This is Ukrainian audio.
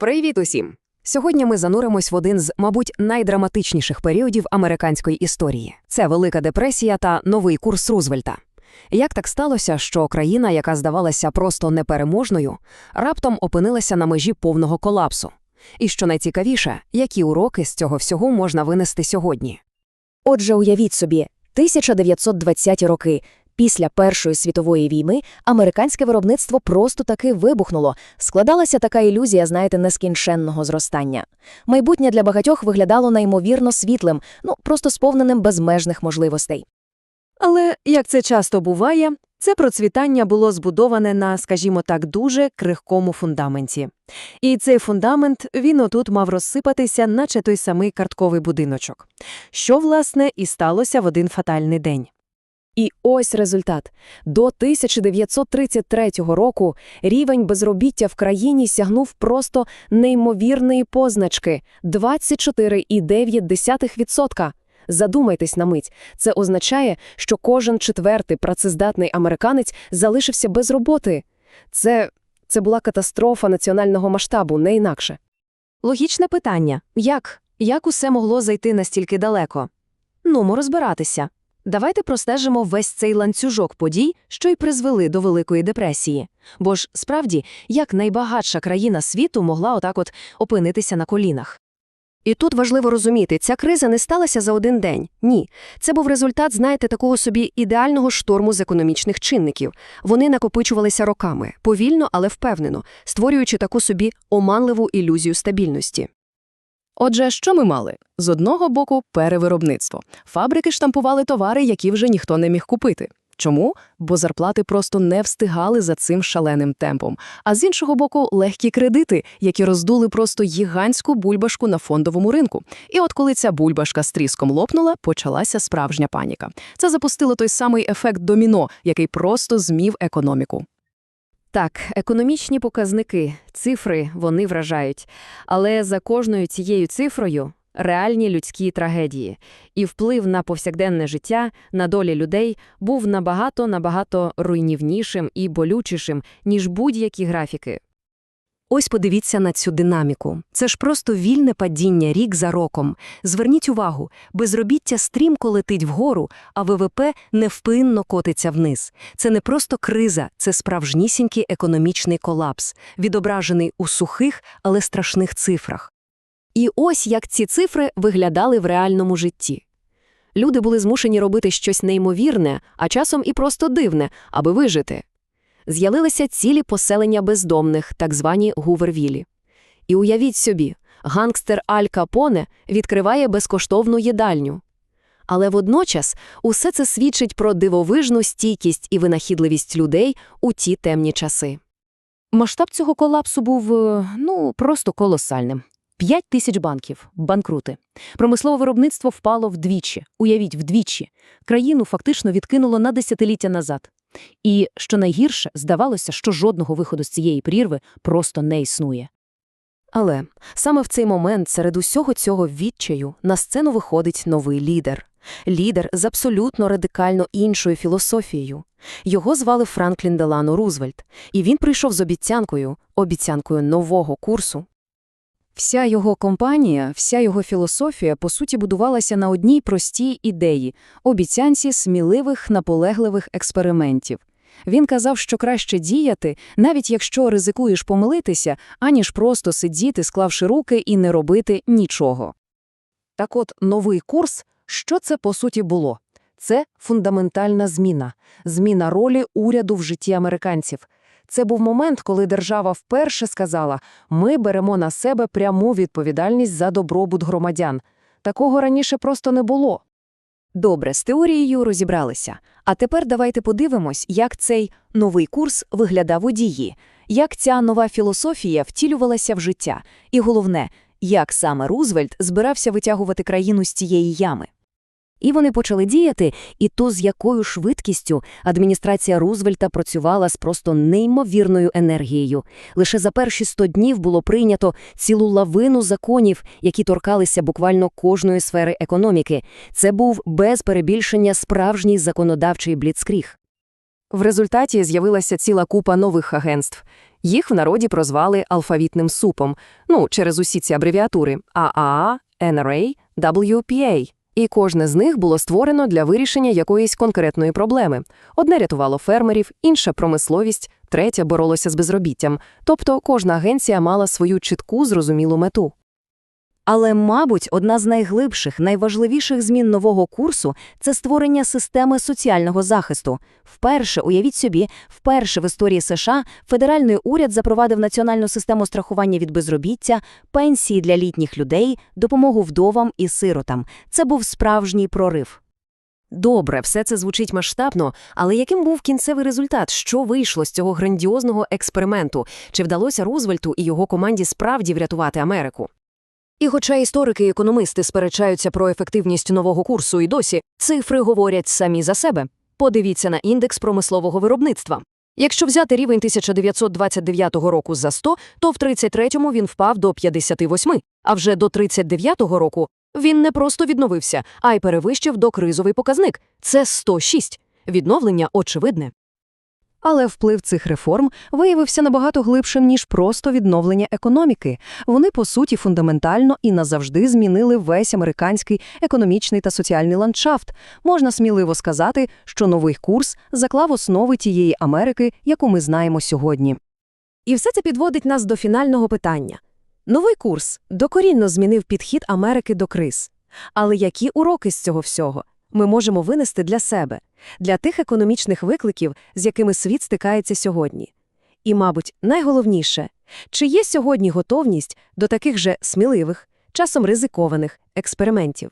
Привіт усім! Сьогодні ми зануримось в один з, мабуть, найдраматичніших періодів американської історії. Це Велика депресія та новий курс Рузвельта. Як так сталося, що країна, яка здавалася просто непереможною, раптом опинилася на межі повного колапсу? І що найцікавіше, які уроки з цього всього можна винести сьогодні? Отже, уявіть собі, 1920-ті роки. Після Першої світової війни американське виробництво просто таки вибухнуло. Складалася така ілюзія, знаєте, нескінченного зростання. Майбутнє для багатьох виглядало неймовірно світлим, ну просто сповненим безмежних можливостей. Але, як це часто буває, це процвітання було збудоване на, скажімо так, дуже крихкому фундаменті. І цей фундамент, він отут мав розсипатися, наче той самий картковий будиночок. Що, власне, і сталося в один фатальний день. І ось результат. До 1933 року рівень безробіття в країні сягнув просто неймовірної позначки – 24,9%. Задумайтесь на мить. Це означає, що кожен четвертий працездатний американець залишився без роботи. Це, це була катастрофа національного масштабу, не інакше. Логічне питання. Як? Як усе могло зайти настільки далеко? Нумо розбиратися. Давайте простежимо весь цей ланцюжок подій, що й призвели до Великої депресії. Бо ж, справді, як найбагатша країна світу могла отак от опинитися на колінах? І тут важливо розуміти, ця криза не сталася за один день. Ні. Це був результат, знаєте, такого собі ідеального шторму з економічних чинників. Вони накопичувалися роками, повільно, але впевнено, створюючи таку собі оманливу ілюзію стабільності. Отже, що ми мали? З одного боку перевиробництво. Фабрики штампували товари, які вже ніхто не міг купити. Чому? Бо зарплати просто не встигали за цим шаленим темпом. А з іншого боку, легкі кредити, які роздули просто гігантську бульбашку на фондовому ринку. І от коли ця бульбашка з тріском лопнула, почалася справжня паніка. Це запустило той самий ефект доміно, який просто змів економіку. Так, економічні показники, цифри, вони вражають. Але за кожною цією цифрою реальні людські трагедії. І вплив на повсякденне життя, на долі людей був набагато-набагато руйнівнішим і болючішим, ніж будь-які графіки. Ось подивіться на цю динаміку. Це ж просто вільне падіння рік за роком. Зверніть увагу, безробіття стрімко летить вгору, а ВВП невпинно котиться вниз. Це не просто криза, це справжнісінький економічний колапс, відображений у сухих, але страшних цифрах. І ось як ці цифри виглядали в реальному житті. Люди були змушені робити щось неймовірне, а часом і просто дивне, аби вижити. З'явилися цілі поселення бездомних, так звані гувервілі. І уявіть собі, гангстер Аль Капоне відкриває безкоштовну їдальню. Але водночас усе це свідчить про дивовижну стійкість і винахідливість людей у ті темні часи. Масштаб цього колапсу був, е, ну, просто колосальним. П'ять тисяч банків – банкрути. Промислове виробництво впало вдвічі. Уявіть, вдвічі. Країну фактично відкинуло на десятиліття назад. І, що найгірше, здавалося, що жодного виходу з цієї прірви просто не існує. Але саме в цей момент серед усього цього відчаю на сцену виходить новий лідер. Лідер з абсолютно радикально іншою філософією. Його звали Франклін Делано Рузвельт, і він прийшов з обіцянкою, обіцянкою нового курсу. Вся його компанія, вся його філософія, по суті, будувалася на одній простій ідеї – обіцянці сміливих, наполегливих експериментів. Він казав, що краще діяти, навіть якщо ризикуєш помилитися, аніж просто сидіти, склавши руки і не робити нічого. Так от, новий курс, що це по суті було? Це фундаментальна зміна. Зміна ролі уряду в житті американців. Це був момент, коли держава вперше сказала «ми беремо на себе пряму відповідальність за добробут громадян». Такого раніше просто не було. Добре, з теорією розібралися. А тепер давайте подивимось, як цей новий курс виглядав у дії, як ця нова філософія втілювалася в життя, і головне, як саме Рузвельт збирався витягувати країну з цієї ями. І вони почали діяти, і то з якою швидкістю адміністрація Рузвельта працювала з просто неймовірною енергією. Лише за перші 100 днів було прийнято цілу лавину законів, які торкалися буквально кожної сфери економіки. Це був без перебільшення справжній законодавчий бліцкріг. В результаті з'явилася ціла купа нових агентств. Їх в народі прозвали алфавітним супом, ну, через усі ці абревіатури ААА, NRA, WPA. І кожне з них було створено для вирішення якоїсь конкретної проблеми. Одне рятувало фермерів, інше – промисловість, третє боролося з безробіттям. Тобто кожна агенція мала свою чітку, зрозумілу мету. Але, мабуть, одна з найглибших, найважливіших змін нового курсу – це створення системи соціального захисту. Вперше, уявіть собі, вперше в історії США федеральний уряд запровадив національну систему страхування від безробіття, пенсії для літніх людей, допомогу вдовам і сиротам. Це був справжній прорив. Добре, все це звучить масштабно, але яким був кінцевий результат? Що вийшло з цього грандіозного експерименту? Чи вдалося Рузвельту і його команді справді врятувати Америку? І хоча історики і економисти сперечаються про ефективність нового курсу і досі, цифри говорять самі за себе. Подивіться на індекс промислового виробництва. Якщо взяти рівень 1929 року за 100, то в 33-му він впав до 58, а вже до 39-го року він не просто відновився, а й перевищив докризовий показник – це 106. Відновлення очевидне. Але вплив цих реформ виявився набагато глибшим, ніж просто відновлення економіки. Вони, по суті, фундаментально і назавжди змінили весь американський економічний та соціальний ландшафт. Можна сміливо сказати, що новий курс заклав основи тієї Америки, яку ми знаємо сьогодні. І все це підводить нас до фінального питання. Новий курс докорінно змінив підхід Америки до криз. Але які уроки з цього всього ми можемо винести для себе, для тих економічних викликів, з якими світ стикається сьогодні? І, мабуть, найголовніше, чи є сьогодні готовність до таких же сміливих, часом ризикованих експериментів?